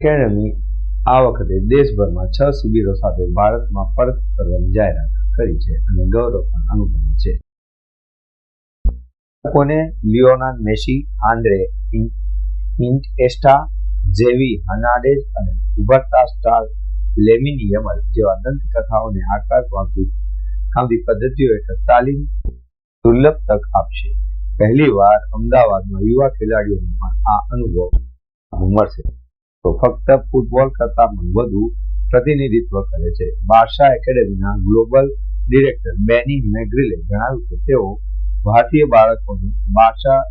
Academy આ વખતે દેશભરમાં છ શિબિરો સાથે ભારતમાં પરત કરવાની જાહેરાત કરી છે અને ગૌરવ પણ અનુભવે છે. લોકોને લિયોનાર્ડ મેસી, આંદ્રે ઇન્ટેસ્ટા, જેવી હર્નાન્ડેઝ અને ઉભરતા સ્ટાર લેમિની યમલ જેવા દંતકથાઓને આકાર પામતી ખામતી પદ્ધતિઓ હેઠળ તાલીમ દુર્લભ તક આપશે. પહેલીવાર અમદાવાદમાં યુવા ખેલાડીઓને પણ આ અનુભવ મળશે. તો ફક્ત ફૂટબોલ કરતા પણ વધુ પ્રતિનિધિત્વ કરે છે બારસા એકેડેમીના ગ્લોબલ ડિરેક્ટર બેની મેગ્રિલે જણાવ્યું કે તેઓ ભારતીય બાળકોને બારસા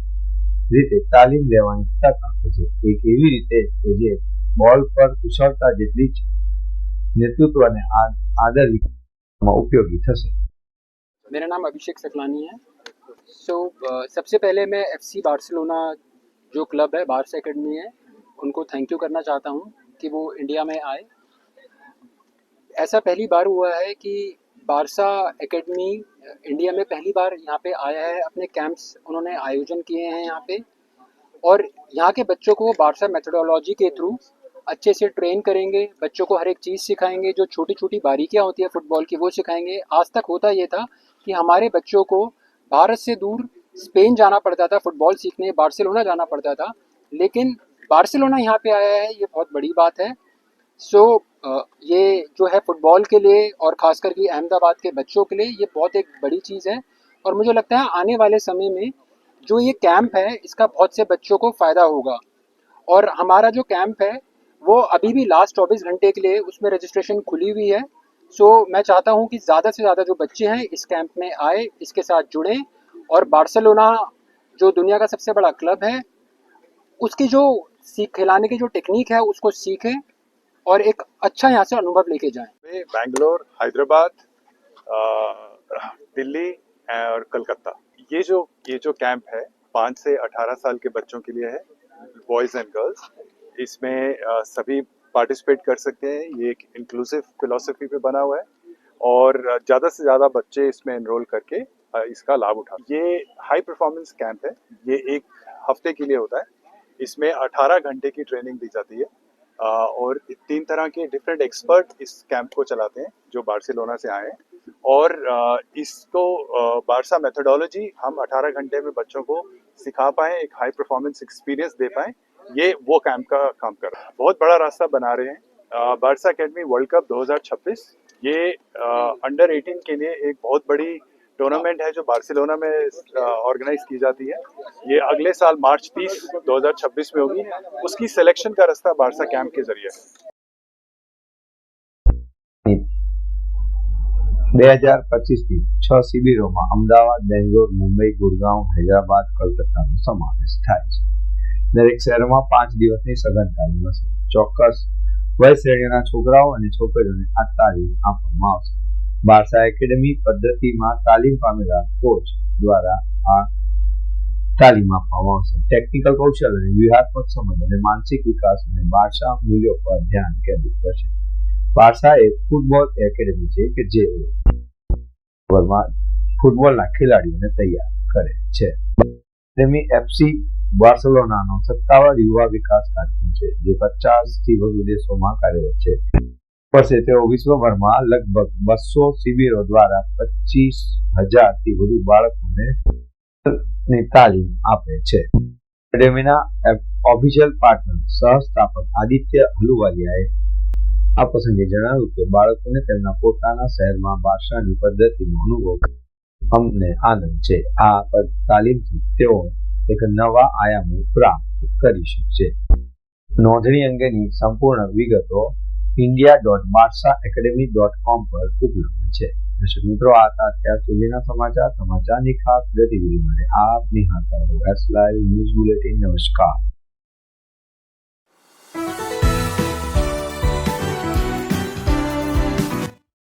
રીતે તાલીમ લેવાની તક આપે છે એક એવી રીતે કે જે બોલ પર કુશળતા જેટલી જ नेतृत्व અને आदर માં ઉપયોગી થશે मेरा नाम अभिषेक सकलानी है सो so, uh, सबसे पहले मैं एफसी बार्सिलोना जो क्लब है बार्स एकेडमी है उनको थैंक यू करना चाहता हूँ कि वो इंडिया में आए। ऐसा पहली बार हुआ है कि बारसा एकेडमी इंडिया में पहली बार यहाँ पे आया है। अपने कैंप्स उन्होंने आयोजन किए हैं यहाँ पे। और यहाँ के बच्चों को बारसा मेथडोलॉजी के थ्रू अच्छे से ट्रेन करेंगे। बच्चों को हर एक चीज़ सिखाएँगे। जो छोटी छोटी बारीकियाँ होती है फुटबॉल की, वो सिखाएँगे। आज तक होता ये था कि हमारे बच्चों को भारत से दूर स्पेन जाना पड़ता था फुटबॉल सीखने बार्सिलोना जाना पड़ता था। लेकिन बार्सिलोना यहाँ पे आया है ये बहुत बड़ी बात है। सो so, ये जो है फुटबॉल के लिए और ख़ास करके अहमदाबाद के बच्चों के लिए ये बहुत एक बड़ी चीज़ है। और मुझे लगता है आने वाले समय में जो ये कैंप है इसका बहुत से बच्चों को फ़ायदा होगा। और हमारा जो कैंप है वो अभी भी लास्ट चौबीस घंटे के लिए उसमें रजिस्ट्रेशन खुली हुई है। सो so, मैं चाहता हूँ कि ज़्यादा से ज़्यादा जो बच्चे हैं इस कैंप में आए इसके साथ जुड़ें। और बार्सिलोना जो दुनिया का सबसे बड़ा क्लब है उसकी जो सीख, खिलाने की जो टेक्निक है, उसको सीखें और एक अच्छा यहाँ से अनुभव लेके जाए। बैंगलोर, हैदराबाद दिल्ली और कलकत्ता। ये जो ये जो कैंप है, पाँच से अठारह साल के बच्चों के लिए है बॉयज़ एंड गर्ल्स इसमें सभी पार्टिसिपेट कर सकते हैं। ये एक इंक्लूसिव फिलोसफी पे बना हुआ है और ज़्यादा से ज़्यादा बच्चे इसमें एनरोल करके इसका लाभ उठा। ये हाई परफॉर्मेंस कैंप है। ये एक हफ़्ते के लिए होता है। इसमें 18 घंटे की ट्रेनिंग दी जाती है। और तीन तरह के डिफरेंट एक्सपर्ट इस कैंप को चलाते हैं, जो बार्सिलोना से आए हैं। और इसको बारसा मेथोडोलॉजी हम 18 घंटे में बच्चों को सिखा पाए, एक हाई परफॉर्मेंस एक्सपीरियंस दे पाए। ये वो कैंप का काम कर रहा है। बहुत बड़ा रास्ता बना रहे हैं। बारसा अकेडमी वर्ल्ड कप 2026 ये अंडर 18 के लिए एक बहुत बड़ी टूर्नामेंट है जो बार्सिलोना में ऑर्गेनाइज की जाती है ये अगले साल मार्च 30 2026 में होगी उसकी सिलेक्शन का रास्ता बारसा कैंप के जरिए બે હજાર પચીસથી છ શિબિરોમાં અમદાવાદ બેંગ્લોર મુંબઈ ગુરગાંવ હૈદરાબાદ કલકત્તાનો સમાવેશ થાય છે દરેક શહેરમાં પાંચ દિવસની સઘન તાલીમ હશે ચોક્કસ વય શ્રેણીના છોકરાઓ અને છોકરીઓને આ તાલીમ આપવામાં આવશે બારસા એકેડમી પદ્ધતિમાં તાલીમ પામેલા કોચ દ્વારા આ તાલીમ આપવામાં આવશે. ટેકનિકલ કૌશલ અને વ્યૂહાત્મક સમજ અને માનસિક વિકાસ અને બારસા મૂલ્યો પર ધ્યાન કેન્દ્રિત કરશે. બારસા એ ફૂટબોલ એકેડમી છે કે જે ફૂટબોલના ખેલાડીઓને તૈયાર કરે છે. તેમની એફસી બાર્સેલોનાનો સત્તાવાર યુવા વિકાસ કાર્યક્રમ છે, જે પચાસથી વધુ દેશોમાં કાર્યરત છે. વર્ષે તેઓ વિશ્વભરમાં લગભગ બસો શિબિરો દ્વારા પચીસ હજારથી વધુ બાળકોને તાલીમ આપે છે. એકેડેમીના ઓફિશિયલ પાર્ટનર સહસ્થાપક આદિત્ય હલુવાલિયાએ આ પ્રસંગે જણાવ્યું કે બાળકોને તેમના પોતાના શહેરમાં ભાષાની પદ્ધતિનો અનુભવ અમને આનંદ છે. આ તાલીમથી તેઓ એક નવા આયામો પ્રાપ્ત કરી શકશે. નોંધણી અંગેની સંપૂર્ણ વિગતો India dot Barca academy dot com પર ઉપલબ્ધ છે. દર્શક મિત્રો, આ હતા અત્યાર સુધીના સમાચાર. સમાચારની ખાસ ગતિવિધિ માટે આપ નિહાળતા રહો. એસ લાઈવ ન્યૂઝ બુલેટિન નમસ્કાર.